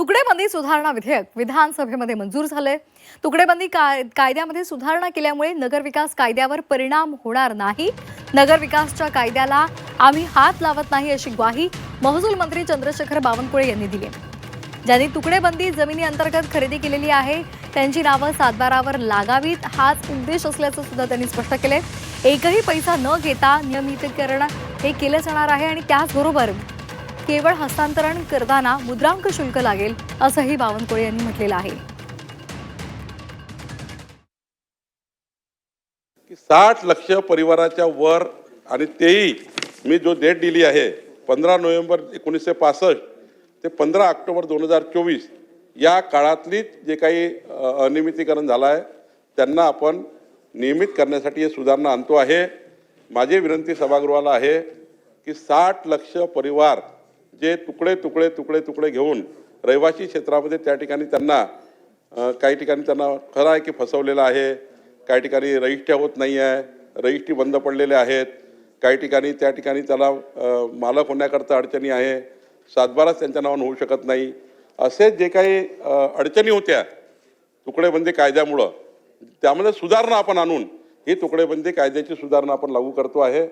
तुकडेबंदी सुधारणा विधेयक विधानसभेमध्ये मंजूर झालंय. तुकडेबंदी काय कायद्यामध्ये सुधारणा केल्यामुळे नगरविकास कायद्यावर परिणाम होणार नाही. नगरविकासच्या कायद्याला आम्ही हात लावत नाही अशी ग्वाही महसूल मंत्री चंद्रशेखर बावनकुळे यांनी दिली ज्यांनी तुकडेबंदी जमिनी अंतर्गत खरेदी केलेली आहे त्यांची नावं सातबारावर लागावीत हाच उद्देश असल्याचं सुद्धा त्यांनी स्पष्ट केलंय. एकही पैसा न घेता नियमितीकरण हे केलं जाणार आहे आणि त्याचबरोबर केवळ हस्तांतरण करताना मुद्रांक शुल्क लागेल असंही बावनकुळे यांनी म्हटलेलं आहे. की साठ लक्ष परिवाराच्या वर आणि तेही मी जो डेट दिली आहे पंधरा नोव्हेंबर एकोणीसशे पासष्ट ते पंधरा ऑक्टोबर दोन हजार चोवीस या काळातलीच जे काही अनियमितीकरण झालं आहे त्यांना आपण नियमित करण्यासाठी हे सुधारणा आणतो आहे. माझी विनंती सभागृहाला आहे की साठ लक्ष परिवार जे तुकडे तुकडे तुकडे तुकडे घेऊन रहिवासी क्षेत्रामध्ये त्या ठिकाणी त्यांना काही ठिकाणी त्यांना खरं आहे की फसवलेलं आहे काही ठिकाणी रजिस्ट्या होत नाही आहे रजिस्ट्री बंद पडलेल्या आहेत काही ठिकाणी त्या ठिकाणी त्याला मालक होण्याकरता अडचणी आहे सातबाराच त्यांच्या नावानं होऊ शकत नाही. असे जे काही अडचणी होत्या तुकडेबंदी कायद्यामुळं त्यामध्ये सुधारणा आपण आणून ही तुकडेबंदी कायद्याची सुधारणा आपण लागू करतो आहे.